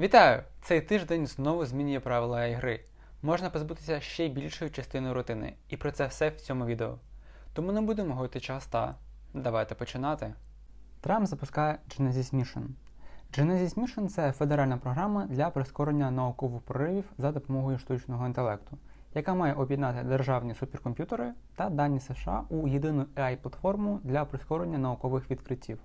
Вітаю! Цей тиждень знову змінює правила AI гри. Можна позбутися ще більшої частини рутини, і про це все в цьому відео. Тому не будемо гойти час та давайте починати. Трамп запускає Genesis Mission. Genesis Mission це федеральна програма для прискорення наукових проривів за допомогою штучного інтелекту, яка має об'єднати державні суперкомп'ютери та дані США у єдину AI-платформу для прискорення наукових відкриттів.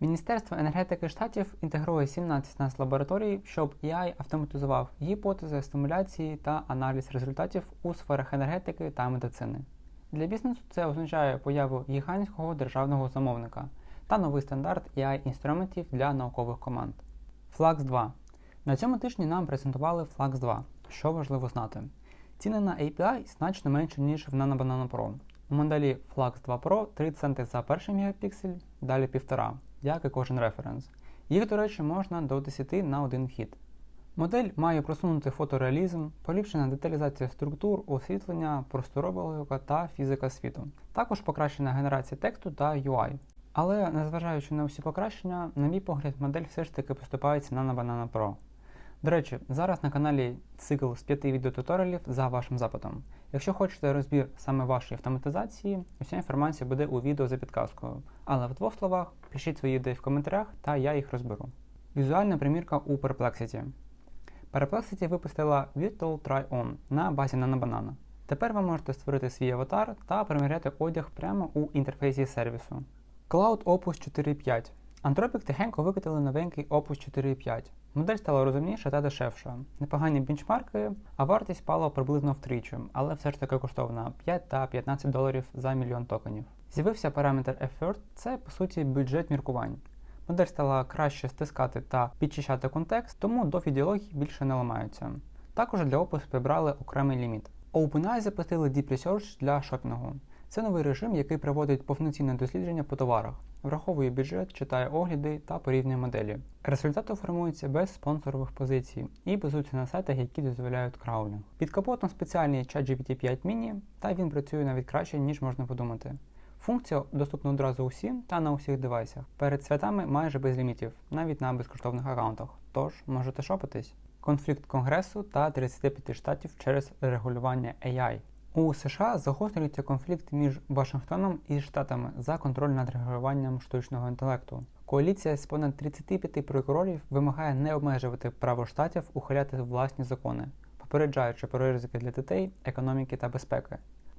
Міністерство енергетики штатів інтегрує 17 нас лабораторій, щоб AI автоматизував гіпотези, стимуляції та аналіз результатів у сферах енергетики та медицини. Для бізнесу це означає появу гігантського державного замовника та новий стандарт AI інструментів для наукових команд. Flux 2. На цьому тижні нам презентували Flux 2. Що важливо знати? Ціни на API значно менше, ніж в Nano Banana Pro. У моделі Flux 2 Pro 3 центи за перший мегапіксель, далі 1,5, як і кожен референс. Їх, до речі, можна до 10 на один вхід. Модель має просунутий фотореалізм, поліпшена деталізація структур, освітлення, просторова логіка та фізика світу. Також покращена генерація тексту та UI. Але незважаючи на усі покращення, на мій погляд, модель все ж таки поступається на Banana Pro. До речі, зараз на каналі цикл з 5 відеотуторіалів за вашим запитом. Якщо хочете розбір саме вашої автоматизації, уся інформація буде у відео за підказкою. Але в двох словах пишіть свої ідеї в коментарях, та я їх розберу. Візуальна примірка у Perplexity. Perplexity випустила Virtual Try-On на базі NanoBanana. Тепер ви можете створити свій аватар та приміряти одяг прямо у інтерфейсі сервісу. Cloud Opus 4.5. Anthropic тихенько викатили новенький Opus 4.5. Модель стала розумніша та дешевша. Непогані бенчмарки, а вартість впала приблизно втричі, але все ж таки коштовна 5 та 15 доларів за мільйон токенів. З'явився параметр Effort, це по суті бюджет міркувань. Модель стала краще стискати та підчищати контекст, тому до ідеології більше не ламаються. Також для опису прибрали окремий ліміт. OpenAI запустили Deep Research для шопінгу. Це новий режим, який проводить повноцінне дослідження по товарах, враховує бюджет, читає огляди та порівнює моделі. Результати формуються без спонсорових позицій і базуються на сайтах, які дозволяють краулінг. Під капотом спеціальний ChatGPT 5 Mini, та він працює навіть краще, ніж можна подумати. Функція доступна одразу усім та на усіх девайсах. Перед святами майже без лімітів, навіть на безкоштовних аккаунтах. Тож можете шопитись. Конфлікт Конгресу та 35 штатів через регулювання AI. У США загострюється конфлікт між Вашингтоном і Штатами за контроль над регулюванням штучного інтелекту. Коаліція з понад 35 прокурорів вимагає не обмежувати право штатів ухиляти власні закони, попереджаючи про ризики для дітей, економіки та безпеки.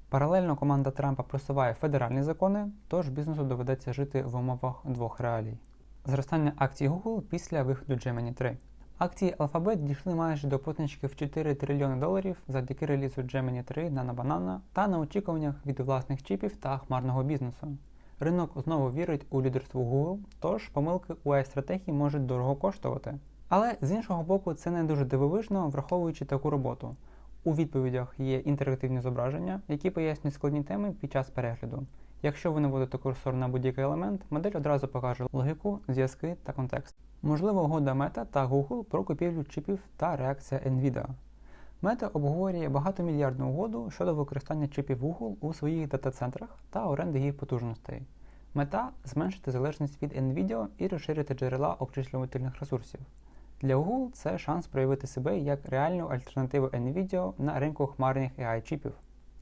Паралельно команда Трампа просуває федеральні закони, тож бізнесу доведеться жити в умовах двох реалій. Зростання акцій Google після виходу Gemini 3. Акції Alphabet дійшли майже до позначки в 4 трильйони доларів завдяки релізу Gemini 3 на Banana та на очікуваннях від власних чіпів та хмарного бізнесу. Ринок знову вірить у лідерство Google, тож помилки у AI-стратегії можуть дорого коштувати. Але з іншого боку, це не дуже дивовижно, враховуючи таку роботу. У відповідях є інтерактивні зображення, які пояснюють складні теми під час перегляду. Якщо ви наводите курсор на будь-який елемент, модель одразу покаже логіку, зв'язки та контекст. Можлива угода Meta та Google про купівлю чіпів та реакція Nvidia. Meta обговорює багатомільярдну угоду щодо використання чіпів Google у своїх дата-центрах та оренди їх потужностей. Мета зменшити залежність від Nvidia і розширити джерела обчислювательних ресурсів. Для Google це шанс проявити себе як реальну альтернативу Nvidia на ринку хмарних AI чіпів.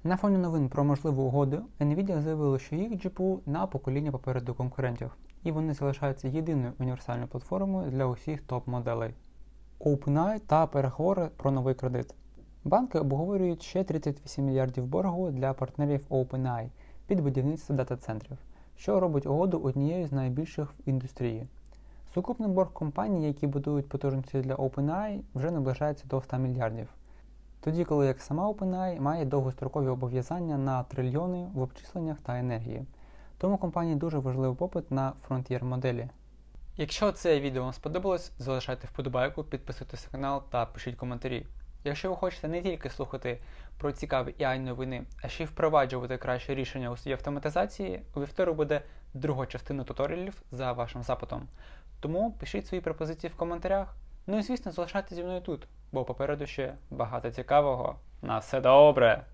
На фоні новин про можливу угоду, Nvidia заявила, що їх GPU на покоління попереду конкурентів, і вони залишаються єдиною універсальною платформою для усіх топ-моделей. OpenAI та переговори про новий кредит. Банки обговорюють ще 38 мільярдів боргу для партнерів OpenAI під будівництво дата-центрів, що робить угоду однією з найбільших в індустрії. Сукупний борг компаній, які будують потужності для OpenAI, вже наближається до 100 мільярдів. Тоді, коли як сама OpenAI має довгострокові обов'язання на трильйони в обчисленнях та енергії. Тому компанії дуже важливий попит на фронтір моделі. Якщо це відео вам сподобалось, залишайте вподобайку, підписуйтесь на канал та пишіть коментарі. Якщо ви хочете не тільки слухати про цікаві AI новини, а ще й впроваджувати краще рішення у своїй автоматизації, у вівторок буде друга частина туторіалів за вашим запитом. Тому пишіть свої пропозиції в коментарях. Ну і звісно, залишайтеся зі мною тут, бо попереду ще багато цікавого. На все добре!